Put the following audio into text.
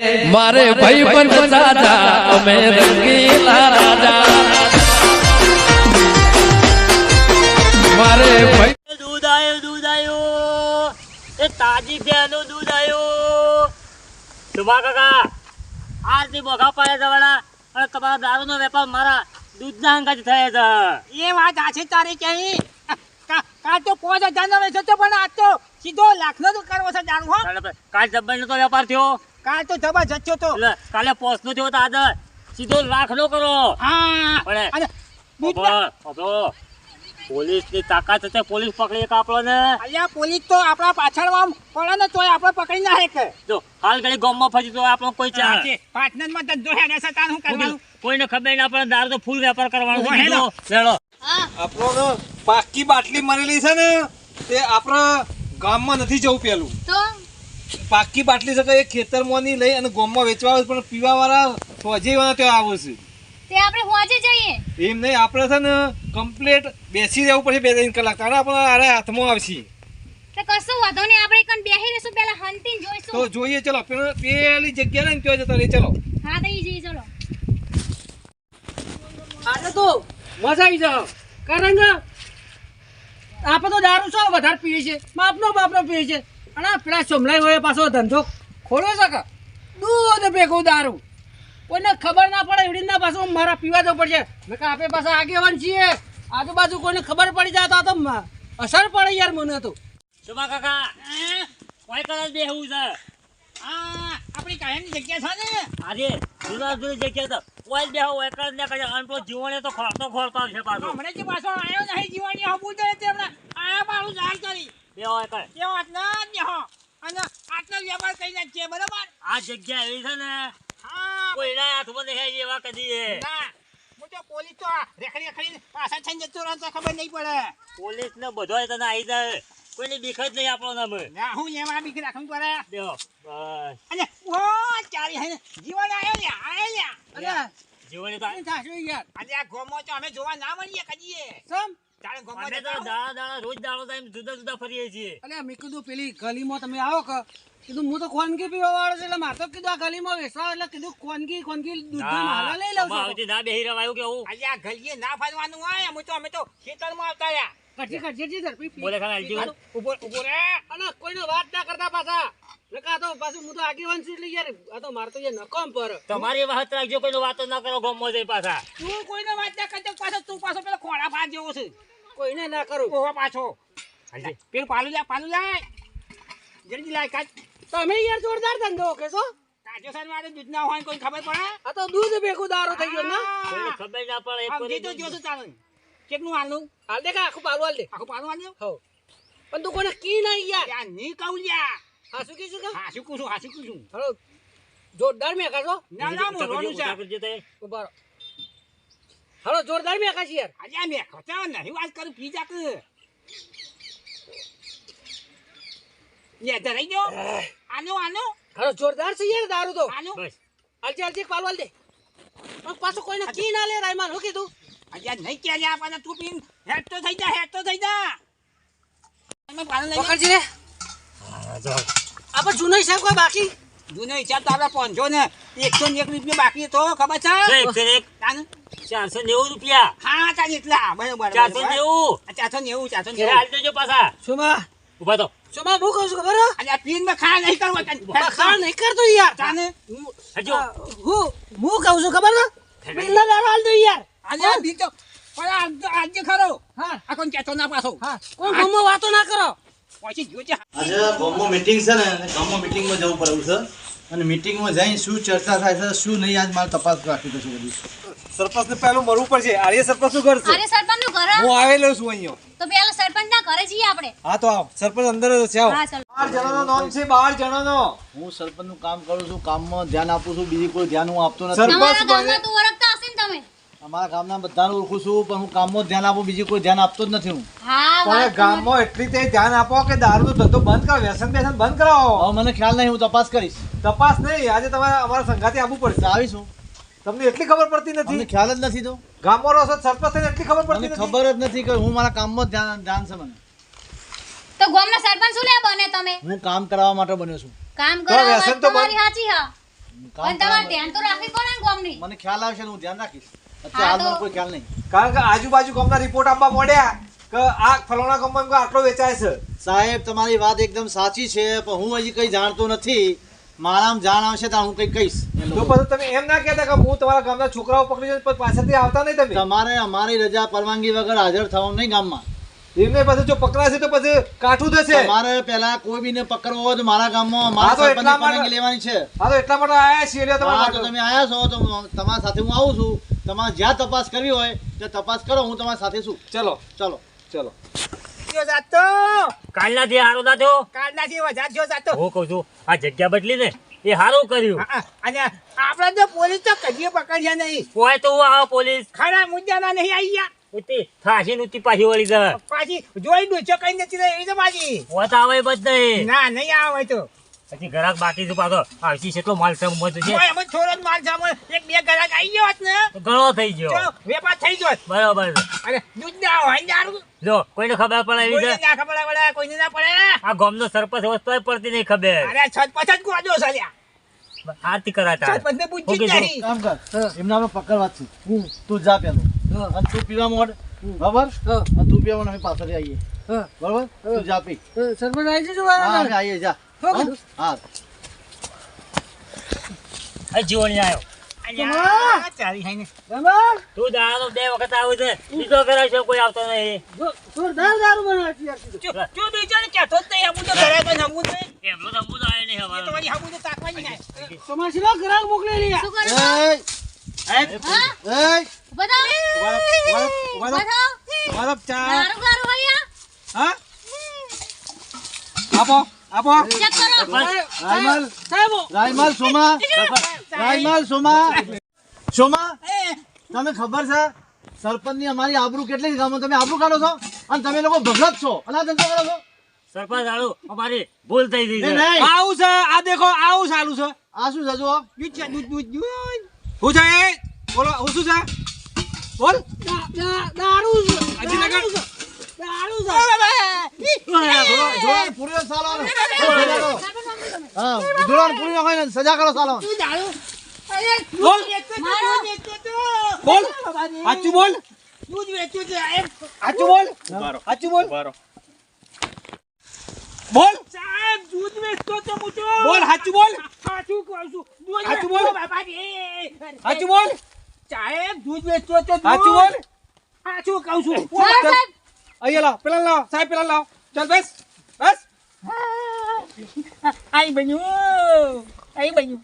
મારે ભાઈ પણ સાજા અમે રંગીલા રાજા. મારે ભાઈ દૂધ આવ્યું દૂધ આયો. એ તાજી ભેંનું દૂધ આયો. સુભા કાકા આજથી બોગા પાડે જવાના અને તમારા દારૂનો વેપાર મારા દૂધના અંગાજ થયા છે. એ વાત આછી તારી કહી કાલ તો પાંચ હજાર નો વેચો તો પણ આજ તો સીધો લાખ નો તો કરવો છે દારૂ હો. કાલ જબ્બરનો તો વેપાર થયો. કાલ તો જબરજસ્ત જચ્યો તો. કાલે પોસ્ટનો થયો તો આજે સીધો લાખનો કરો. હા. અભો, અભો. તાકાત છે પોલીસ પકડી એક આપણને અલ્યા પોલીસ તો આપણા પાછળમાં પડે ને તોય આપણે પકડી ના હેકે જો હાલ ઘડી ગામમાં ફરી તો આપણો કોઈ ચાલે પાટનરમાં ધંધો હેડે છે તાર શું કરવાનું? કોઈને ખબર ના પડે દારૂ તો ફૂલ વેપાર કરવાનો છે ઓહો, હેલો. કીધું. લેલો આપણો પાકી બાટલી મરેલી છે ને તે આપણા ગામમાં નથી જવું પેલું. તો પાકી બાટલી છે એ ખેતરમાંની લઈ અને ગોમમાં વેચવા આવે પણ પીવા વાળા ત્યાં આવે છે. તે આપણે હોજે જઈએ? એમ નહીં આપણે છે ને કમ્પ્લીટ બેસી રહેવું પડશે બે ત્રણ કલાક. તારે આપણે આરે હાથમાં આવશે. તો કશું વાંધો નહીં આપણે કણ બેહી પહેલા હંતી જોઈશું? તો જોઈએ ચલો પેલો- પેલી જગ્યા લઈને ત્યાં જતા રહી ચલો. હા તો ઈ જઈએ ચલો. આજે તો મજા આવી જાવ કારણ કે આપણે તો દારૂ છો વધારે પીએ છે બાપનો બાપનો પીએ છે અને આ પેલા સોમલાઈ હોય પાછો ધંધો ખોલો છે કે? દૂધ ભેગું દારૂ. કોઈને ખબર ના પડે એવી રીતના પાછું મારા પીવા જવું પડશે. મેં કે આપણે પાછા આગેવાન છીએ. આજુબાજુ કોઈને ખબર પડી જાય તો આ તો અસર પડે યાર મને તો. શુભા કાકા કોઈ કદાચ બેહવું છે? આપણી કાયમની જગ્યા છે ને? આજે જુદા જુદી જગ્યા તો કોઈ જ હોય કદાચ ને પેલો જીવણે તો ખોરતો ખોરતો છે પાછો. હમણાં જે પાછો આવ્યો નહીં જીવાની હબું દે તેમણે આયા મારું ઝાડ કરી. ના અને આટલો વ્યવહાર કરી નાખીએ બરાબર? આ જગ્યા એવી છે ને હા. કોઈના હાથમાં નહીં એવા કદી ના. પોલીસ તો આ રેખડી રેખડી પાછા થઈને જતો રહે તો ખબર નહીં પડે. પોલીસ ને બધો તને આવી જાય. કોઈની જ નહીં આપણો નામ. ના હું એમાં બીક રાખવું પડે. બેહો બસ. અને ઓ ચારી હે જીવન આયો લે આયો અરે જીવન તો શું યાર? આજે આ ગોમો તો અમે જોવા ના મળીએ કદીએ. સમ અમે તો દાડા દાડા રોજ દાડો time જુદા જુદા ફરીએ છીએ. અલ્યા મેં કીધું પેલી ગલીમાં તમે આવો કે કીધું હું તો ખોનગી પીવા વાળો છે એટલે મારે તો કીધું આ ગલીમાં વેચવા એટલે કીધું ખોનગી ખોનગી દૂધની માલા લઈ લઉં છું. ના બેહી રવાયું કે હું આજે આ ગલીએ ના ફરવાનું હોય અમે તો અમે તો ખેતરમાં આવતા રહ્યા. કટજી કટજી જી ઝડપી બોલે ખાલી હાલજી હાલો, ઊભો ઊભો રે. અને કોઈને વાત ના કરતા પાછા. નકા તો પાછું હું તો આગેવાન છું એટલે યાર આ તો મારે તો યાર નકામ પર. તમારી વાત રાખજો કોઈનો વાતો ના કરો ગમો જઈ પાછા. તું કોઈને વાત ના કરતો પાછો તું પાછો પેલા ખોડા ફાટ જેવો છે. કોઈને ના કરું. ઓહો પાછો. હાલજી. પેલું પાલું લા પાલું લાય જલ્દી લાય કાચ. તમે યાર જોરદાર ધંધો કેશો કાચો સાન વાળે દૂધ ના હોય કોઈ ખબર પડે? આ તો દૂધ ભેગું દારૂ થઈ ગયો ના? ખબર ના પડે એક સમજી તો જોશું તારું કેટલું હાલું હાલ દે કે આખું પાલું હાલ દે. આખું પાલું દે? હો પણ તું કોને કી નહીં યાર. યારની કહું યાર. હાસુ કી શું કીધું હાસુ હા શું કહું છું હા શું કહું છું. હલો જોરદાર મેં કાશો ના ના મોરવાનું છે. ઊભા રહો. હલો જોરદાર મેં કાશી યાર. આજે આ મેં ખોટા નહીં વાત કરું પી જાક લે ધરાઈ ગયો. આનો આનો. હલો જોરદાર છે યાર દારૂ તો. આનો. બસ. હાલજે હાલજે પાલ વાલ દે. પણ પાછું કોઈને કી ના લે રાયમાન હું કીધું? આજે નહીં કે લ્યા પાછા તું પીન હેડ તો થઈ જા હેડ તો થઈ જા. પકડજી રે આપણે જૂનો હિસાબ કોઈ બાકી? જૂનો હિસાબ તો આપણે પહોંચો ને એકસો ને એક રૂપિયા બાકી તો ખબર છે? ચારસો નેવું રૂપિયા. હા ચાલ એટલા બરોબર ચારસો નેવું? આ ચારસો નેવું ચારસો નેવું. હાલ દેજો પાછા. શુમા ઊભા તો શુમા હું કહું છું ખબર અને પીનમાં ખા નહીં કરવો. બખાડ નહીં કરતો યાર. તાને? હજો હું હું કહું છું ખબર પેલા દારૂ હાલ દો યાર. આજે બીજો. પણ આજે ખરો હા. આ કોણ કહેતો ના પાછો? હા. કોણ ગમો વાતો ના કરો. પછી જો. છે આજે ગામમાં મીટિંગ છે ને ગામમાં મીટિંગમાં જવું પડે એવું છે. અને મીટિંગમાં જઈને શું ચર્ચા થાય છે શું નહીં આજ મારે તપાસ રાખી દઉં બધું. સરપંચ ને પહેલું મળવું પડશે. આર્ય સરપંચ શું કરશે અરે સરપંચનું ઘર? હું આવેલો છું અહીંયા. તો પેલા સરપંચ ના ઘરે જઈએ આપણે. હા તો આવ. સરપંચ અંદર જ છે આવ. બાર જણાનો નામ છે બાર જણાનો. હું સરપંચનું કામ કરું છું કામમાં ધ્યાન આપું છું બીજી કોઈ ધ્યાન હું આપતો સર- નથી તમારા બને. ગામમાં તું ઓળખતા હશે ને તમે અમારા ગામના બધાને ઓળખું છું પણ હું કામમાં ધ્યાન આપું બીજી કોઈ ધ્યાન આપતો જ નથી હું. પણ ગામમાં એટલી તે ધ્યાન આપો કે દારૂનો ધંધો બંધ કરો વ્યસન બેસન બંધ કરાવો હવે મને ખ્યાલ નહીં હું તપાસ કરીશ. તપાસ નહીં આજે તમારે અમારા સંઘાથી આવવું પડશે. આવીશું તમને એટલી ખબર પડતી નથી? ખ્યાલ જ નથી તો. ગામમાં રહો છો સરપંચ થઈને એટલી ખબર પડતી નથી? ખબર જ નથી કે હું મારા કામમાં ધ્યાન ધ્યાન છે મને. તો ગામના સરપંચ શું લે બને તમે? હું કામ કરાવવા માટે બન્યો છું. કામ તો કરો વ્યસન તો તમારી સાચી હા. પણ તમારે ધ્યાન તો રાખવી પડે ને ગામની. મને ખ્યાલ આવશે ને હું ધ્યાન રાખીશ. હા, અત્યારે હાલ મને કોઈ ખ્યાલ નહીં. કારણ કે આજુબાજુ ગામના રિપોર્ટ આપવા મોડ્યા કે આ ફલાણા ગામમાં આટલો વેચાય છે. સાહેબ તમારી વાત એકદમ સાચી છે પણ હું હજી કંઈ જાણતો નથી. મારામાં જાણ આવશે તો હું કઈ કહીશ. તો પછી તમે એમ ના કહેતા કે હું તમારા ગામના છોકરાઓ પકડી જાય પછી પાછળથી આવતા નહીં તમે? તમારે અમારી રજા પરવાનગી વગર હાજર થવાનું નહીં ગામમાં. એમને પછી જો પકડાશે તો પછી કાઠું થશે. મારે પેલા કોઈ બીને પકડવો હોય તો મારા ગામમાં મારા તો સરપંચની એટલા માટે- લેવાની છે. હા તો એટલા માટે આયા છીએ લ્યો તમારા તો તમે આયા છો તો તમારા સાથે હું આવું છું. તમારે જ્યાં તપાસ કરવી હોય ત્યાં તપાસ કરો હું તમારી સાથે છું. ચલો. ચલો. ચલો. જાતો! કાલના જે હારો દાદો? કાલનાથી વધારે જો જાતો! હું કહું છું આ જગ્યા બદલી ને એ હારું કર્યું. હા, અને આપણે તો પોલીસ તો કદી પકડ્યા નહીં. કોઈ તો આવો પોલીસ. ખરા મુદ્દાના નહીં આવી ગયા. ઉતી થાશી ને ઉતી પાછી વળી જા પાછી જોઈ ડૂચો કઈ નથી રહી તો પાછી. હોત આવે બધે ના નહીં આવે તો. પછી ઘરાક બાકી છે પાછો. આવતી કેટલો માલ છે મત છે. ઓય, એમાં થોડો જ માલ છે એક બે કલાક આવી ગયો ને. તો ઘણો થઈ ગયો. વેપાર થઈ ગયો બરાબર. અરે દૂધ ના હોય દારૂ. જો કોઈને ખબર પડે એવી કોઈને છે ના ખબર પડે કોઈને ના પડે. આ ગામનો સરપંચ વસ્તુ પડતી નહીં ખબર. અરે છત પછ જ ગોજો સલ્યા આરતી કરાતા. પૂછ્યું જ નહીં. કામ કર. એમને આપણે પકડવા છે. તું જા પેલો. અને તું પીવા મોડ. બરાબર? હા. અને તું પીવા અમે પાછળ આવીએ. હા. બરાબર? તું જા પી. સરપંચ આવી જજો હા આવીએ જા. હા, હા? હા. આ જીવણી આવ્યો તું બે. વખત આવું છે. બીજો છે કોઈ આવતો નહીં. જોરદાર દારૂ જો નહીં, હમું તો ઘરે જ નહીં. એમનો તમારી હમું તો તાકવાની નહીં. તમારે શેના ગ્રાહક મોકલેલી? શું કરો આપો આપો. ચેક કરો. રાયમલ. સાહેબો, રાયમલ સોમા. રાયમલ સોમા. સોમા તમે ખબર છે સરપંચની અમારી આબરૂ કેટલી ગામમાં તમે આબરૂ કાઢો છો? અને તમે લોકો ભગત છો. અને આ ધંધો કરો છો? સરપંચ હાલો અમારી ભૂલ થઈ ગઈ છે. નહીં. આવું છે આ દેખો આવું ચાલુ છે. આ શું છે જુઓ. હું છે બોલો હું શું છે? બોલ. દારૂ લગન. દારૂ છે. સજા કરો. સાલો બોલ. બોલ. સાચું બોલ. સાચું બોલ. સાચું બોલ. બોલ. સાહેબ, દૂધ વેચતો તો. બોલ સાચું બોલ. સાચું કહું છું. દૂધ વેચતો બોલ. બાપાજી. સાચું બોલ. સાહેબ, દૂધ વેચતો તો દૂધ. સાચું બોલ. સાચું કહું છું. અહીંયા લાવ પેલા લાવ સાહેબ પેલા લાવ. ચાલ બસ. બસ. આઈ બન્યું. આઈ બન્યું.